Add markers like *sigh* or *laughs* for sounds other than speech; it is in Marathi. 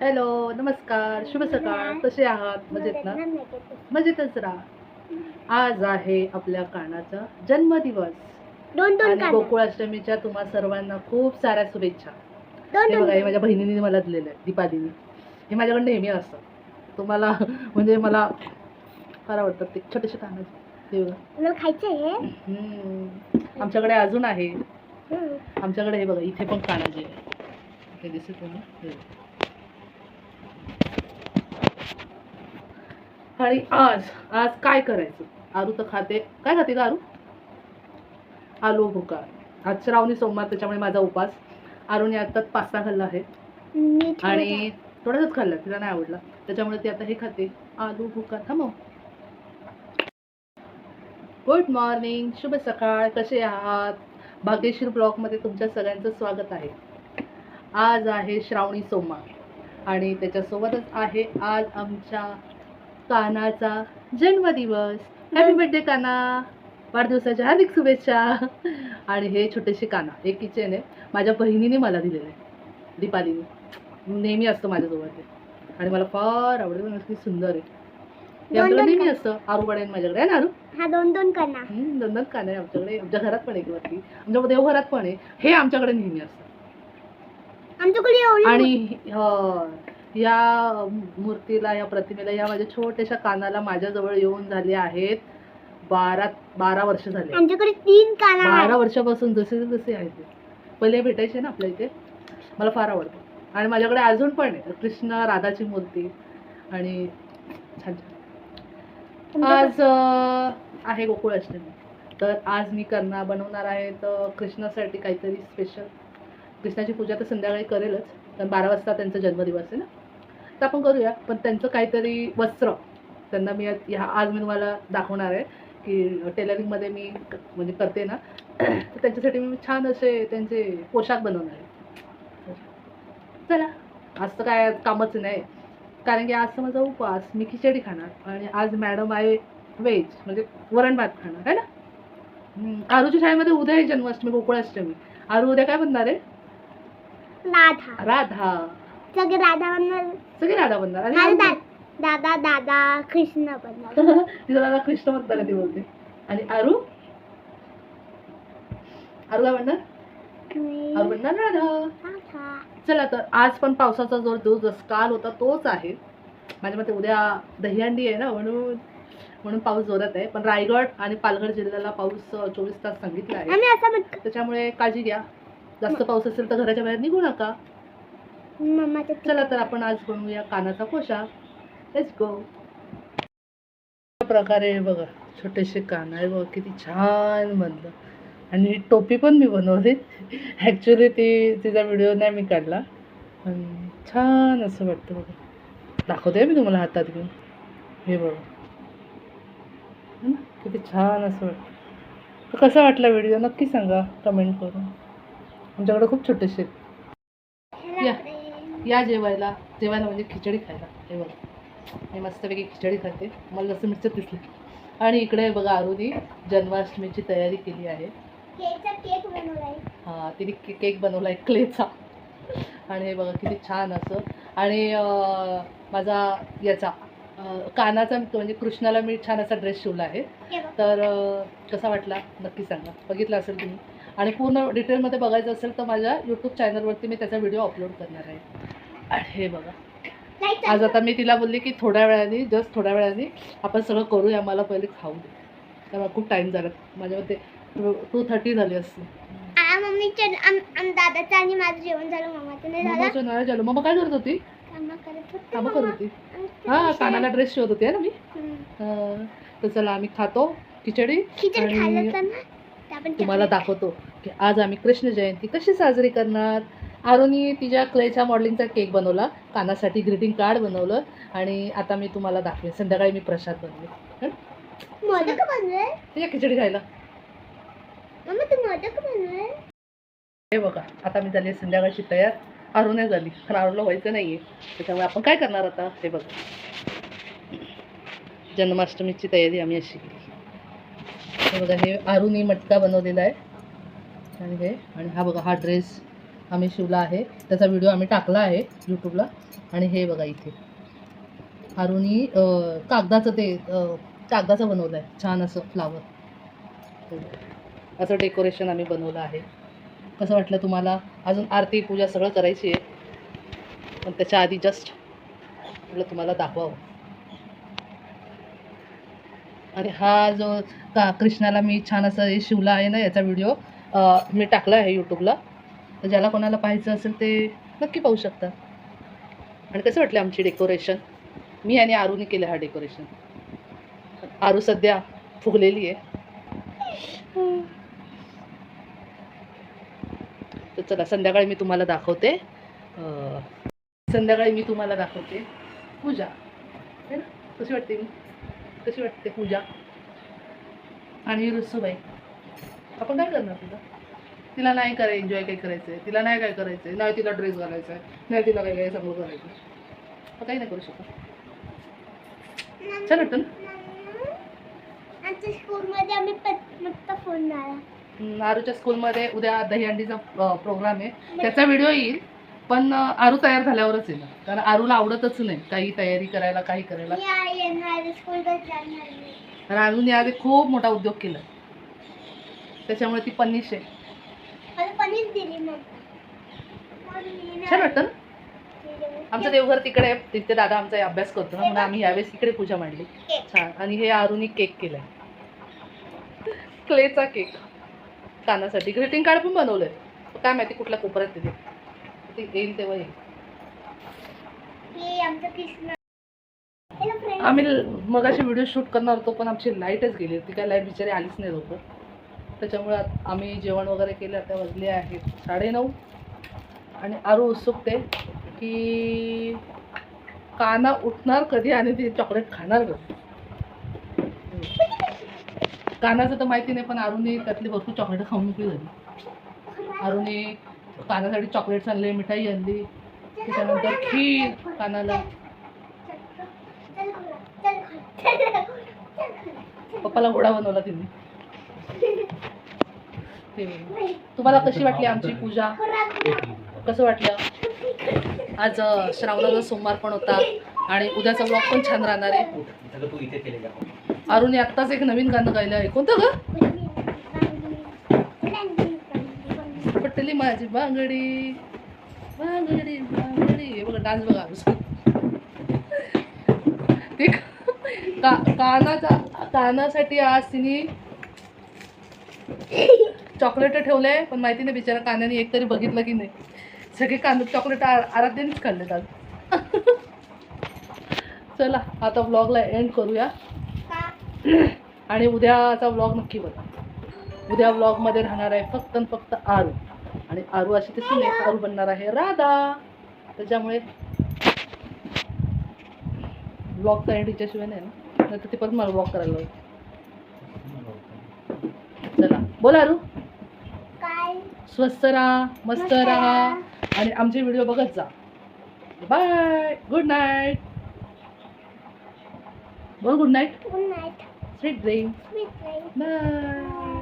हॅलो नमस्कार शुभ सकाळ. कसे आहात? मजेत ना? मजेतच राहा. आज आहे आपल्या कानाचा जन्मदिवस. आणि गोकुळाष्टमीच्या तुम्हा सर्वांना खूप साऱ्या शुभेच्छा. हे बघा हे माझ्या बहिणीने मला दिलेलं आहे दीपालीने. हे माझ्याकडे नेहमी असतं. तुम्हाला म्हणजे मला फार आवडतात ते छोटेसे कानाचे बघा. आहे हम्म. आमच्याकडे अजून आहे. आमच्याकडे हे बघा इथे पण कानाचे आहे हे दिसत आहे ना हे बघा. आणि आज आज काय करायचं? आरू तर खाते. काय खाते का आरू? आलू भुका. आज श्रावणी सोमवार त्याच्यामुळे माझा उपास. आरूने आता पास्ता खाल्ला आहे. आणि थोडासाच खाल्ला तिला नाही आवडला. त्याच्यामुळे ती आता हे खाते. आलू भुका. थांबव गुड मॉर्निंग शुभ सकाळ. कसे आहात? भाग्यश्री ब्लॉगमध्ये तुमच्या सगळ्यांचं स्वागत आहे. आज आहे श्रावणी सोमवार. आणि त्याच्यासोबतच आहे आज आमच्या कानाचा जन्मदिवस. Happy birthday Kana. वाढदिवसाच्या हार्दिक शुभेच्छा. आणि हे छोटेसे काना एक किचन आहे. माझ्या बहिणीने मला दिलेलं आहे. दीपालीने. नेहमी असतं माझ्याजवळ ते. आणि मला फार आवडतं नक्की सुंदर आहे. हे आमच्याकडे नेहमी असतं. आरू माझ्याकडे आहे ना आरू? हा दोन दोन हम्म, दोन दोन कान आहे आमच्याकडे. आमच्या घरात पण आहे वरती. आमच्या देवघरात पण आहे. हे आमच्याकडे नेहमी असतं. आमच्याकडे एवढी आणि अं, या मूर्तीला या प्रतिमेला या माझ्या छोट्याशा कानाला माझ्याजवळ येऊन झाले आहेत बारा बारा वर्ष झाले. आमच्याकडे तीन काना बारा वर्षापासून जसे जसे आहे ते. पहिले भेटायचे ना आपल्या इथे? मला फार आवडतं. आणि माझ्याकडे अजून पण आहे. कृष्ण राधाची मूर्ती आणि छान छान. आज अं, आहे गोकुळ अष्टमी. तर आज मी करणार बनवणार आहे तर कृष्णासाठी काहीतरी स्पेशल कृष्णाची पूजा तर संध्याकाळी करेलच. कारण बारा वाजता त्यांचा जन्मदिवस आहे ना? तर आपण करूया पण त्यांचं काहीतरी वस्त्र त्यांना मी आज- ह्या आज मी तुम्हाला दाखवणार आहे की टेलरिंगमध्ये मी म्हणजे करते ना. तर त्यांच्यासाठी मी छान असे त्यांचे पोशाख बनवणार आहे. चला आज तर काय कामच नाही. कारण की आज तर माझा उपवास मी खिचडी खाणार आणि आज मॅडम आहे व्हेज म्हणजे वरण भात खाणार आहे ना? आरूच्या शाळेमध्ये उद्या आहे जन्माष्टमी गोकुळाष्टमी. आरू उद्या काय बनणार आहे? राधा. राधा. सगळे राधा बनणार. सगळी बनणार. आणि माझे आरू- दा- दादा दादा कृष्ण बनणार. *laughs* तिचा दादा कृष्ण म्हणताना ती बोलते. आणि आरू? आरू काय म्हणणार? मी आरू म्हणणार राधा. राधा. चला तर आज पण पावसाचा जोर जो जस काल होता तोच आहे. माझ्या मते उद्या दहीहंडी आहे ना म्हणून म्हणून पाऊस जोरात आहे. पण रायगड आणि पालघर जिल्ह्याला पाऊस चोवीस तास सांगितला आहे. आम्ही असं म्हणतो त्याच्यामुळे काळजी घ्या. जास्त पाऊस असेल तर घराच्या बाहेर निघू नका. ते- चला तर आपण आज बनवूया कानाचा पोशाख लेट्स गो प्रकारे बघा छोटेसे कान आहे बघा किती छान बनलं. आणि टोपी पण मी बनवली. ॲक्च्युली ती तिचा व्हिडिओ नाही मी काढला. पण छान असं वाटतं बघा. दाखवते मी तुम्हाला हातात घेऊन. हे बघा? किती छान असं वाटतं. तर कसा वाटला व्हिडिओ नक्की सांगा. कमेंट करून. आमच्याकडे खूप छोटेसे या. या जेवायला जेवायला म्हणजे खिचडी खायला हे बघा. मी मस्तपैकी खिचडी खाते. मला जसं मिरचं दिसलं आणि इकडे बघा आरुनी जन्माष्टमीची तयारी केली आहे. हां तिने के केक बनवला आहे क्लेचा. आणि हे बघा किती छान असं. आणि माझा याचा कानाचा म्हणजे कृष्णाला मी छान असा ड्रेस शिवला आहे. तर कसा वाटला? नक्की सांगा. बघितला असेल तुम्ही. आणि पूर्ण डिटेलमध्ये बघायचं असेल तर माझ्या यूट्यूब चॅनलवरती मी त्याचा व्हिडिओ अपलोड करणार आहे. हे बघा. आज. आता मी तिला बोलली की थोड्या वेळाने जस्ट थोड्या वेळाने आपण सगळं करूया मला पहिले खाऊ दे. त्यामुळे खूप टाईम झाला. माझ्या मते टू थर्टी झाली असते. दादाचं आणि माझं जेवण झालं मम्माचं नाही झालं? मम्मा काय करत होती? कामं करत होते हां कानाला ड्रेस शिवत होती ना मी. तर चला आम्ही खातो खिचडी आणि तुम्हाला दाखवतो की आज आम्ही कृष्ण जयंती कशी साजरी करणार? आरोनी तिच्या क्लेच्या मॉडेलिंगचा केक बनवला. कानासाठी ग्रीटिंग कार्ड बनवलं. आणि आता मी तुम्हाला दाखवेन. संध्याकाळी मी प्रसाद बनवले? तिच्या खिचडी खायला. हे बघा आता मी झाली संध्याकाळची तयार. आरू नाही झाली. पण आरूला व्हायचं नाही आहे त्याच्यामुळे आपण काय करणार आता? हे बघा. जन्माष्टमीची तयारी आम्ही अशी केली. हे बघा हे आरूनी मटका बनवलेला आहे. आणि हे आणि हा बघा हा ड्रेस आम्ही शिवला आहे. त्याचा व्हिडिओ आम्ही टाकला आहे यूट्यूबला आणि हे बघा इथे. अरुणी कागदाचं ते कागदाचं बनवलं आहे छान असं फ्लावर असं डेकोरेशन आम्ही बनवलं आहे. कसं वाटलं तुम्हाला? अजून आरती पूजा सगळं करायची आहे. पण त्याच्या आधी जस्ट म्हटलं तुम्हाला दाखवावं. आणि हा जो का कृष्णाला मी छान असं हे शिवला आहे ना याचा व्हिडिओ मी टाकला आहे यूट्यूबला तर ज्याला कोणाला पाहायचं असेल ते नक्की पाहू शकता आणि कसं वाटलं आमची डेकोरेशन मी आणि आरूने केलं हा डेकोरेशन आरू सध्या फुगलेली आहे. तर चला संध्याकाळी मी तुम्हाला दाखवते. संध्याकाळी मी तुम्हाला दाखवते. पूजा. है ना? कशी वाटते मी कशी वाटते पूजा? आणि रुसूबाई. आपण काय करणार तुला? तिला नाही कराय एन्जॉय काही करायचं आहे तिला नाही काय करायचं आहे नाही तिला ड्रेस घालायचा आहे नाही तिला काय काय सगळं करायचं आहे. काही नाही करू शकत. छान वाटतं आमच्या स्कूलमध्ये आम्ही फोन आरूच्या स्कूलमध्ये उद्या दहीहंडीचा प्रोग्राम आहे. त्याचा व्हिडिओ येईल. पण आरू तयार झाल्यावरच येईल कारण आरूला आवडतच नाही काही तयारी करायला काही करायला. येणार. कारण आरूने आधी खूप मोठा उद्योग केला. त्याच्यामुळे ती पन्नीस आहे. पनीर दिली मग छान वाटतं ना. आमचं देवघर तिकडे आहे. तिथे दादा आमचा अभ्यास करतो ना म्हणून आम्ही यावेळेस तिकडे पूजा मांडली. छान. आणि हे आरुनी केक केलाय. क्लेचा केक. कानासाठी ग्रीटिंग कार्ड पण बनवलंय. काय माहिती कुठल्या कोपऱ्यात तिथे ते येईल तेव्हा येईल. हे आमचं कृष्ण आम्ही मग अशी व्हिडिओ शूट करणार होतो पण आमची लाईटच गेली होती. काय लाइट बिचारी आलीच नाही लवकर. त्याच्यामुळे आम्ही जेवण वगैरे केलं आता वाजले आहेत साडेनऊ. आणि आरू उत्सुकते की काना उठणार कधी आणि ते चॉकलेट खाणार कधी? कानाचं तर माहिती नाही पण आरूने त्यातली भरपूर चॉकलेट खाऊन मोकळी झाली. आरूने कानासाठी चॉकलेट्स आणले मिठाई आणली. त्याच्यानंतर खीर कानाला. पप्पाला घोडा बनवला तिने. तुम्हाला कशी वाटली आमची पूजा? कसं वाटलं? आज श्रावणाचा सोमवार पण होता आणि उद्याचा ब्लॉग पण छान राहणार आहे. अरुणी आत्ताच एक नवीन गाणं गायलं आहे. कोणतं ग? पटली माझी बांगडी. बांगडी बांगडी. हे बघा डान्स बघा ते का कानाचा कानासाठी आज तिने चॉकलेट ठेवले पण माहिती नाही बिचारा कांद्याने एक तरी बघितलं की नाही. सगळे कांदे चॉकलेट आराध्यानेच खाल्लेत आज. *laughs* चला आता ब्लॉगला एंड करूया. *clears throat* आणि उद्याचा व्लॉग नक्की बघा. उद्या व्लॉगमध्ये राहणार आहे फक्त आणि फक्त आरू. आणि आरू अशी ती सुने आरू बनणार आहे राधा. त्याच्यामुळे ब्लॉगचा एंड हिच्याशिवाय नाही ना. नाही तर ते पण मला ब्लॉग करायला चला बोला आरू. स्वस्त राहा मस्त राहा. आणि आमचे व्हिडिओ बघत जा. बाय गुड नाईट बोल good night good night sweet dream bye